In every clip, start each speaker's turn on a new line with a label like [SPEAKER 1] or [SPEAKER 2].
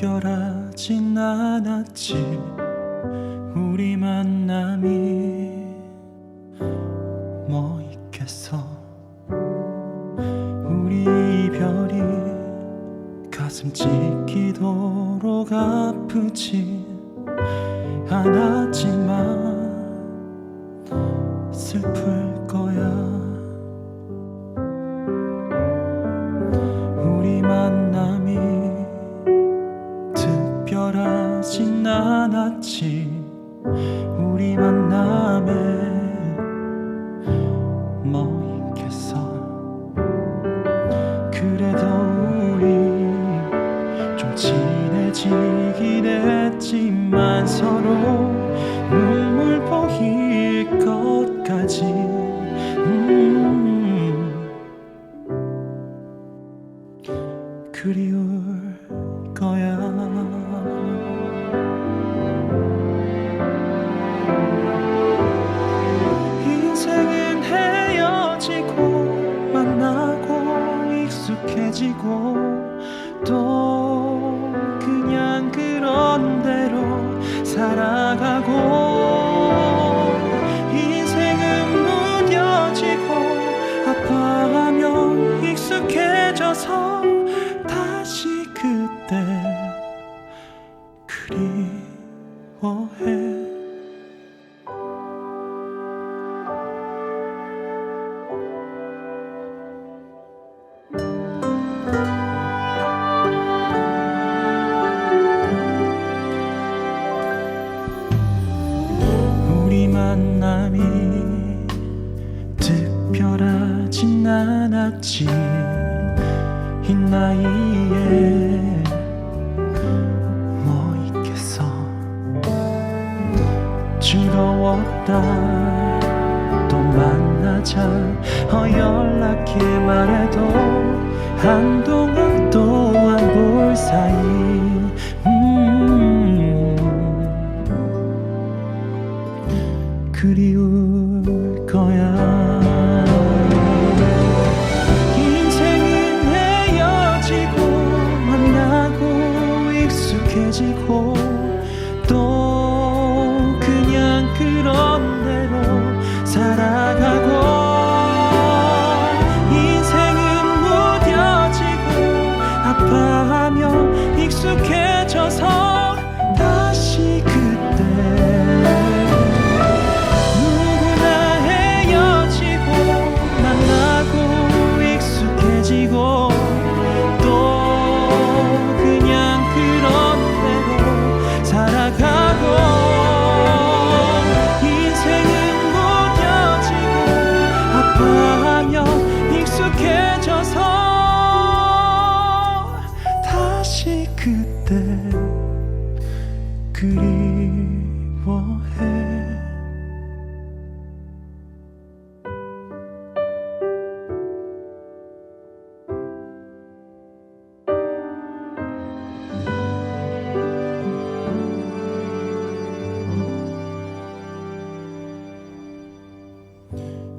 [SPEAKER 1] 특별하진 않았지. 우리 만남이 뭐 있겠어? 우리 이별이 가슴 찢기도록 아프지 않았지만 슬플 특별하진 않았지. 우리 만남에 뭐 있겠어 그래도 우리 좀 친해지긴 했지만 서로 눈물 보일 것까지. 음 그리울 거야 또 그냥 그런 대로 살아가고 특별하진 않았지. 이 나이에 뭐 있겠어? 즐거웠다. 또 만나자. 어 연락해 말해도 한동안 또 안 볼 사이. 음. 그리울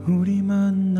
[SPEAKER 1] 우리만